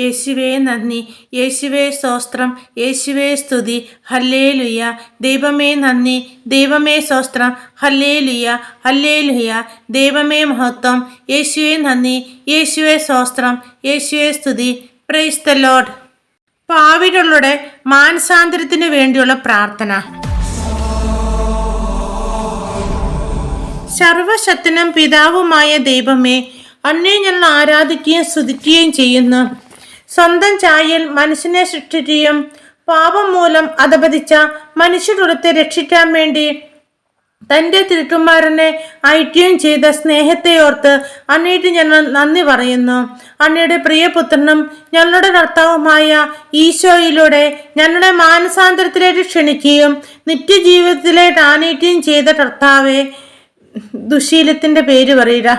യേശുവേ നന്ദി യേശുവേ സ്തോത്രം യേശുവേ സ്തുതി ഹല്ലേ ലുയ ദൈവമേ നന്ദി ദൈവമേ സ്തോത്രം ഹല്ലേ ലുയ ഹല്ലേ ലുയ ദൈവമേ മഹത്വം യേശുവേ നന്ദി യേശുവേ സ്തോത്രം യേശുവേ സ്തുതി. പ്രൈസ് ദ ലോഡ് പാവികളുടെ മാനസാന്തരത്തിന് വേണ്ടിയുള്ള പ്രാർത്ഥന. സർവശക്തനും പിതാവുമായ ദൈവമേ അന്നേ ഞങ്ങൾ ആരാധിക്കുകയും സ്തുതിക്കുകയും ചെയ്യുന്നു. സ്വന്തം ചായയിൽ മനുഷ്യനെ സൃഷ്ടിക്കുകയും പാപം മൂലം അധപതിച്ച മനുഷ്യരുടത്തെ രക്ഷിക്കാൻ വേണ്ടി തന്റെ തിരുട്ടുമാരനെ അയക്കുകയും ചെയ്ത സ്നേഹത്തെ ഓർത്ത് അണ്ണയുടെ ഞങ്ങൾ നന്ദി പറയുന്നു. അണ്ണയുടെ പ്രിയപുത്രനും ഞങ്ങളുടെ കർത്താവുമായ ഈശോയിലൂടെ ഞങ്ങളുടെ മാനസാന്തരത്തിലേക്ക് ക്ഷണിക്കുകയും നിത്യജീവിതത്തിലേക്ക് ആനയിക്കുകയും ചെയ്ത കർത്താവെ ദുശീലത്തിന്റെ പേര് പറയുക.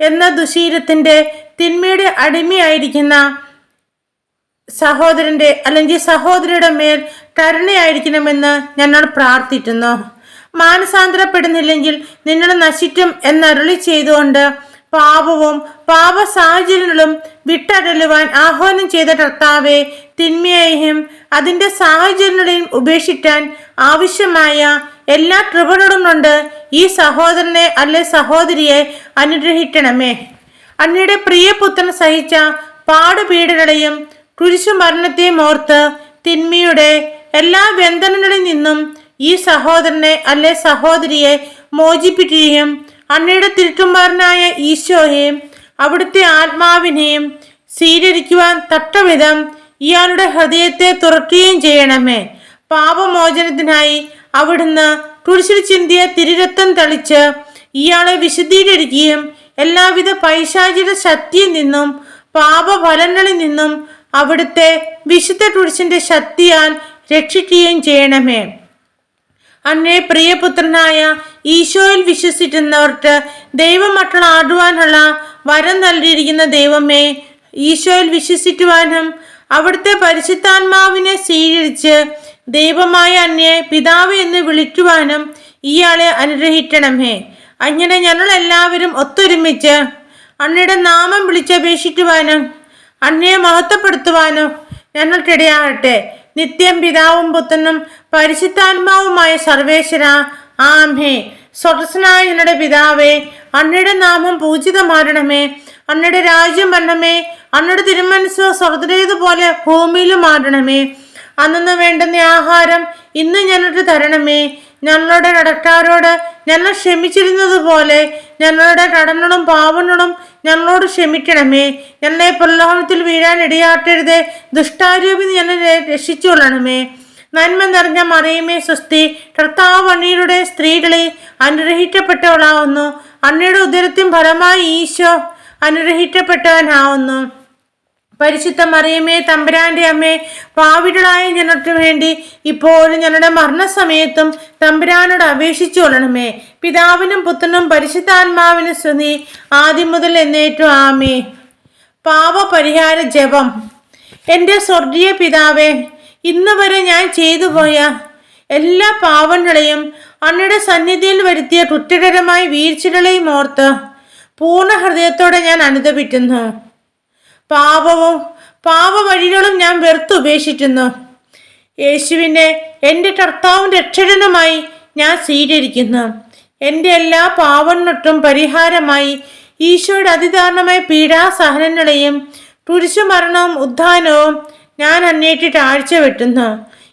എന്ന ദുശീലത്തിന്റെ തിന്മയുടെ അടിമയായിരിക്കുന്ന സഹോദരന്റെ അല്ലെങ്കിൽ സഹോദരിയുടെ മേൽ കരുണയായിരിക്കണമെന്ന് ഞങ്ങൾ പ്രാർത്ഥിക്കുന്നു. മാനസാന്തരപ്പെടുന്നില്ലെങ്കിൽ നിങ്ങൾ നശിക്കും എന്നരുളി ചെയ്തുകൊണ്ട് പാപവും പാപ സാഹചര്യങ്ങളും വിട്ടകലുവാൻ ആഹ്വാനം ചെയ്ത കർത്താവെ തിന്മയെയും അതിന്റെ സാഹചര്യങ്ങളെയും ഉപേക്ഷിക്കാൻ ആവശ്യമായ എല്ലാ കൃപകളും കൊണ്ട് ഈ സഹോദരനെ അല്ലെ സഹോദരിയെ അനുഗ്രഹിക്കണമേ. അങ്ങയുടെ പ്രിയപുത്രൻ സഹിച്ച പാടുപീടുകളെയും കുരിശുമരണത്തെയും ഓർത്ത് തിന്മയുടെ എല്ലാ ബന്ധനങ്ങളിൽ നിന്നും ഈ സഹോദരനെ അല്ലെ സഹോദരിയെ മോചിപ്പിക്കുകയും അണ്ണയുടെ തിരുക്കുമാരനായ ഈശോയെയും അവിടുത്തെ ആത്മാവിനെയും സ്വീകരിക്കുവാൻ തട്ടവിധം ഇയാളുടെ ഹൃദയത്തെ തുറക്കുകയും ചെയ്യണമേ. പാപമോചനത്തിനായി അവിടുന്ന് കുരിശിൽ ചിന്തിയ തിരുരത്തം തളിച്ച് ഇയാളെ വിശദീകരിക്കുകയും എല്ലാവിധ പൈശാചിക ശക്തിയിൽ നിന്നും പാപഫലങ്ങളിൽ നിന്നും അവിടുത്തെ വിശുദ്ധ കുരിശിന്റെ ശക്തിയാൽ രക്ഷിക്കുകയും ചെയ്യണമേ. അന്നേ പ്രിയപുത്രനായ ഈശോയിൽ വിശ്വസിക്കുന്നവർക്ക് ദൈവമക്കളാടുവാനുള്ള വരം നൽകിയിരിക്കുന്ന ദൈവമേ ഈശോയിൽ വിശ്വസിക്കുവാനും അവിടുത്തെ പരിശുദ്ധാത്മാവിനെ സ്വീകരിച്ച് ദൈവമായ അന്യെ പിതാവ് എന്ന് വിളിക്കുവാനും ഇയാളെ അനുഗ്രഹിക്കണമേ. അങ്ങനെ ഞങ്ങൾ എല്ലാവരും ഒത്തൊരുമിച്ച് അന്നയുടെ നാമം വിളിച്ചപേക്ഷിക്കുവാനും അന്നയെ മഹത്വപ്പെടുത്തുവാനോ ഞങ്ങൾക്കിടയാകട്ടെ. നിത്യം പിതാവും പുത്രനും പരിശുദ്ധാത്മാവുമായ സർവേശ്വര. ആമേ സ്വതസ്സനായ ഞങ്ങളുടെ പിതാവേ അന്നയുടെ നാമം പൂജിതമാരണമേ. അന്നയുടെ രാജ്യം വരണമേ. അന്നയുടെ തിരുമനസ് സ്വർഗതേതുപോലെ ഭൂമിയിലും മാറണമേ. അന്നു വേണ്ടുന്ന ആഹാരം ഇന്ന് ഞങ്ങൾക്ക് തരണമേ. ഞങ്ങളുടെ കടക്കാരോട് ഞങ്ങൾ ക്ഷമിച്ചിരുന്നത് പോലെ ഞങ്ങളുടെ കടങ്ങളും പാവങ്ങളും ഞങ്ങളോട് ക്ഷമിക്കണമേ. ഞങ്ങളെ പ്രലോഭനത്തിൽ വീഴാൻ ഇടയാട്ടരുത് ദുഷ്ടാരൂപി ഞങ്ങളെ രക്ഷിച്ചുകൊള്ളണമേ. നന്മ നിറഞ്ഞ മറിയമേ സ്വസ്തി. കർത്താവ് അണ്ണിയുടെ സ്ത്രീകളെ അനുഗ്രഹിക്കപ്പെട്ടവളാവുന്നു. അണ്ണയുടെ ഉദരത്തിൻ ഫലമായി ഈശോ അനുഗ്രഹിക്കപ്പെട്ടവനാവുന്നു. പരിശുദ്ധ മറിയമേ തമ്പുരാന്റെ അമ്മേ പാവിടളായ ഞങ്ങൾക്ക് വേണ്ടി ഇപ്പോഴും ഞങ്ങളുടെ മരണസമയത്തും തമ്പുരാനോട് അപേക്ഷിച്ചു കൊള്ളണമേ. പിതാവിനും പുത്രനും പരിശുദ്ധാത്മാവിനും സ്തുതി. ആദ്യം മുതൽ എന്നേറ്റു ആമേ പാപപരിഹാര ജപം. എന്റെ സ്വർഗീയ പിതാവേ ഇന്ന് വരെ ഞാൻ ചെയ്തു പോയ എല്ലാ പാവങ്ങളെയും അങ്ങയുടെ സന്നിധിയിൽ വരുത്തിയ കുറ്റകരമായ വീഴ്ചകളെയും ഓർത്ത് പൂർണ ഹൃദയത്തോടെ ഞാൻ അനുദപിക്കുന്നു. പാപവും പാപവഴികളും ഞാൻ വെറുത്തുപേക്ഷിക്കുന്നു യേശുവിനെ എന്റെ കർത്താവും രക്ഷകനുമായി ഞാൻ സ്വീകരിക്കുന്നു. എന്റെ എല്ലാ പാവങ്ങൾക്കും പരിഹാരമായി ഈശോയുടെ അതിദാരണമായ പീഡാസഹനങ്ങളെയും പുരുഷമരണവും ഉദ്ധാനവും ഞാൻ അന്നേറ്റ് താഴ്ച വെട്ടുന്നു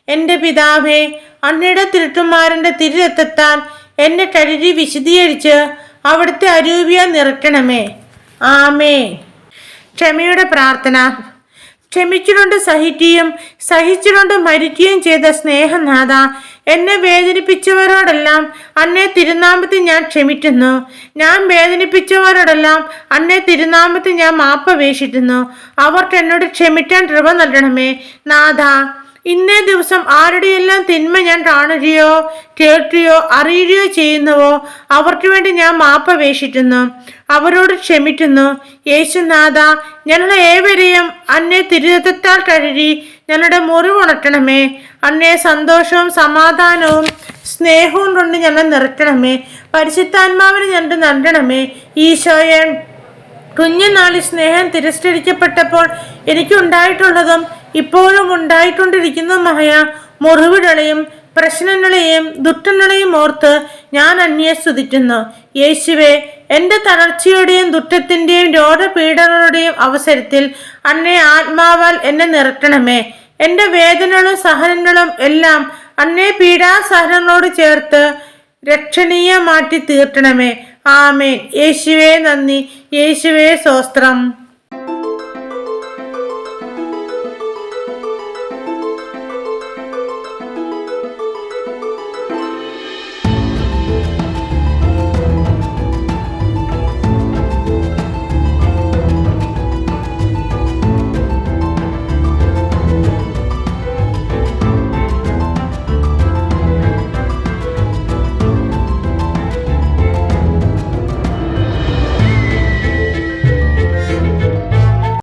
എന്റെ പിതാവേ അന്നയുടെ തിരുട്ടുമാരന്റെ തിരുരത്തത്താൽ എന്നെ കഴുകി വിശദീകരിച്ച് അവിടുത്തെ അരൂപിയ നിറക്കണമേ ആമേ ക്ഷമയുടെ പ്രാർത്ഥന. ക്ഷമിച്ചുകൊണ്ട് സഹിക്കുകയും സഹിച്ചുകൊണ്ട് മരിക്കുകയും ചെയ്ത സ്നേഹനാഥ. എന്നെ വേദനിപ്പിച്ചവരോടെല്ലാം അന്നെ തിരുനാമത്തിൽ ഞാൻ ക്ഷമിക്കുന്നു. ഞാൻ വേദനിപ്പിച്ചവരോടെല്ലാം അന്നെ തിരുനാമത്തിൽ ഞാൻ മാപ്പപേക്ഷിക്കുന്നു അവർക്ക് എന്നോട് ക്ഷമിക്കാൻ കൃപ നൽകണമേ. നാഥ. ഇന്നേ ദിവസം ആരുടെയെല്ലാം തിന്മ ഞാൻ കാണുകയോ കേൾക്കുകയോ അറിയുകയോ ചെയ്യുന്നുവോ അവർക്ക് വേണ്ടി ഞാൻ മാപ്പപേക്ഷിക്കുന്നു അവരോട് ക്ഷമിക്കുന്നു. യേശുനാഥ ഞങ്ങളെ ഏവരെയും അന്നെ തിരുരത്താൽ കഴുകി ഞങ്ങളുടെ മുറിവുണക്കണമേ അന്നെ സന്തോഷവും സമാധാനവും സ്നേഹവും കൊണ്ട് ഞങ്ങൾ നിറയ്ക്കണമേ. പരിശുദ്ധാത്മാവിന് ഞങ്ങൾക്ക് നൽകണമേ. ഈശോയെ കുഞ്ഞുനാളിൽ സ്നേഹം തിരസ്കരിക്കപ്പെട്ടപ്പോൾ എനിക്കുണ്ടായിട്ടുള്ളതും ഇപ്പോഴും ഉണ്ടായിക്കൊണ്ടിരിക്കുന്ന ഉണ്ടായിക്കൊണ്ടിരിക്കുന്നതുമായ മുറിവുകളെയും പ്രശ്നങ്ങളെയും ദുഃഖങ്ങളെയും ഓർത്ത് ഞാൻ അന്യെ സ്തുതിക്കുന്നു. യേശുവെ എന്റെ തളർച്ചയുടെയും ദുഃഖത്തിന്റെയും രോഗപീഡനങ്ങളുടെയും അവസരത്തിൽ അന്നെ ആത്മാവാൽ എന്നെ നിറക്കണമേ എന്റെ വേദനകളും സഹനങ്ങളും എല്ലാം അന്നേ പീഡാസഹനങ്ങളോട് ചേർത്ത് രക്ഷണീയമാറ്റി തീർക്കണമേ ആമേൻ. യേശുവേ നന്ദി. യേശുവേ സ്വസ്ത്രം